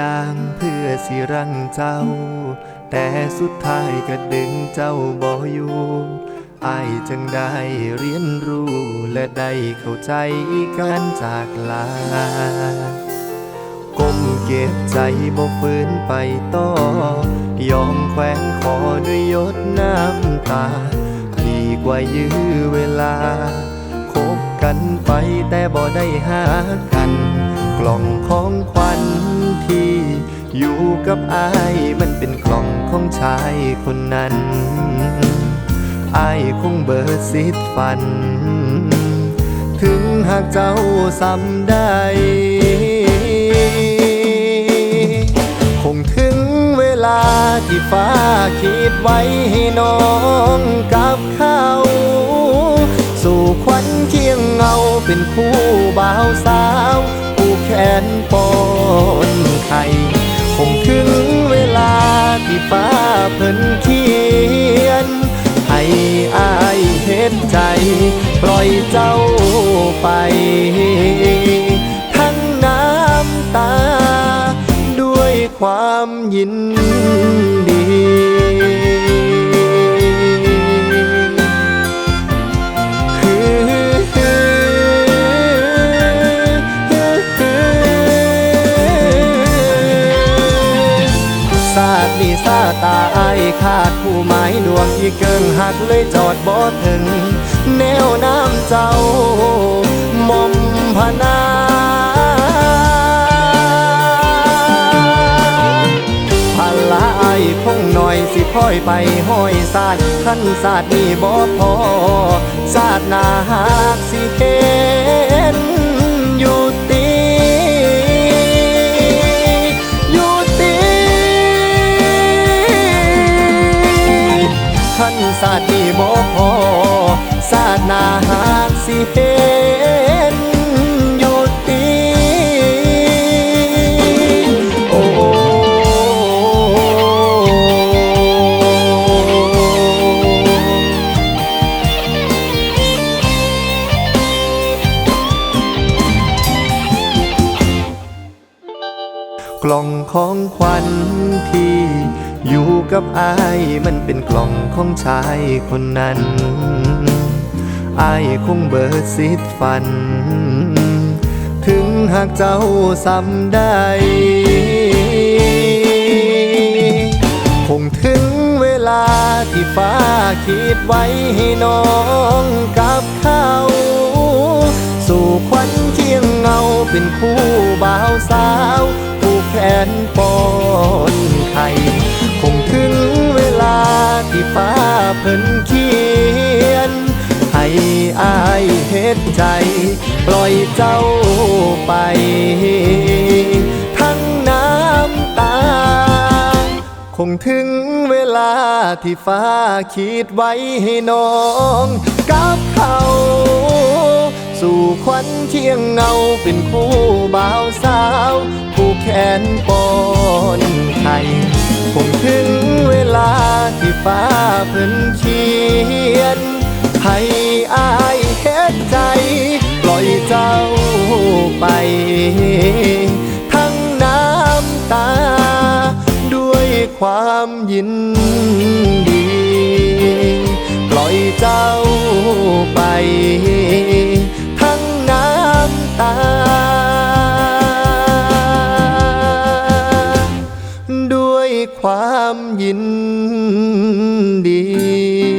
อย่างเพื่อสิรังเจ้า แต่สุดท้ายก็ดึงเจ้าบ่อยู่อายจึงได้เรียนรู้และได้เข้าใจการจากลาก้มเก็บใจบ่ฝืนไปต่อ ยอมแขวนคอด้วยยดน้ำตา ดีกว่ายื้อเวลา คบกันไปแต่บ่ได้หากัน กล่องของขวัญที่ กับอายมันเป็นกล่องของชายคนนั้นอายคงเบิดสิทธิ์ฝัน ถึงหากเจ้าซ้ำได้คงถึงเวลาที่ฟ้าคิดไว้ให้น้องกับเขาสู่ควันเคียงเงาเป็นคู่บ่าวสาว ผู้แขนปอนไข่ คงถึงเวลาที่ฟ้าเพิ่นเขียน ให้อายเห็นใจ ปล่อยเจ้าไป ทั้งน้ำตา ด้วยความยินดี ดีซาตาอายขาดผู้หมายดวงอีเกิงหักเลยจอดบ่ถึง แนวน้ำเจ้ามอมพนาพละอายคงหน่อยสิพ่อยไปห้อยซาดขั้นซาดนี่บ่พอซาดนาหากสิเห็น บ่พอศาสตนาหากสิเห็นอยู่ตีโอ้กล่องของขวัญที่ อยู่กับอายมันเป็นกล่องของชายคนนั้นอายคงเบิดสิทธิ์ฝัน ถึงหากเจ้าซ้ำได้ คงถึงเวลาที่ฟ้าคิดไว้ให้น้องกับเขาสู่ควันเคียงเงาเป็นคู่บ่าวสาว ผู้แขนปอนไข่ อายเฮ็ดใจ ปล่อยเจ้าไป ทั้งน้ำตา คงถึงเวลาที่ฟ้าคิดไว้ให้น้องกับเขาสู่ควันเคียงเงาเป็นคู่บ่าวสาว ผู้แขนปอนไข่คงถึงเวลาที่ฟ้าเพิ่นเขียนให้ ไป ทั้งน้ำตา ด้วยความยินดี ปล่อยเจ้าไป ทั้งน้ำตา ด้วยความยินดี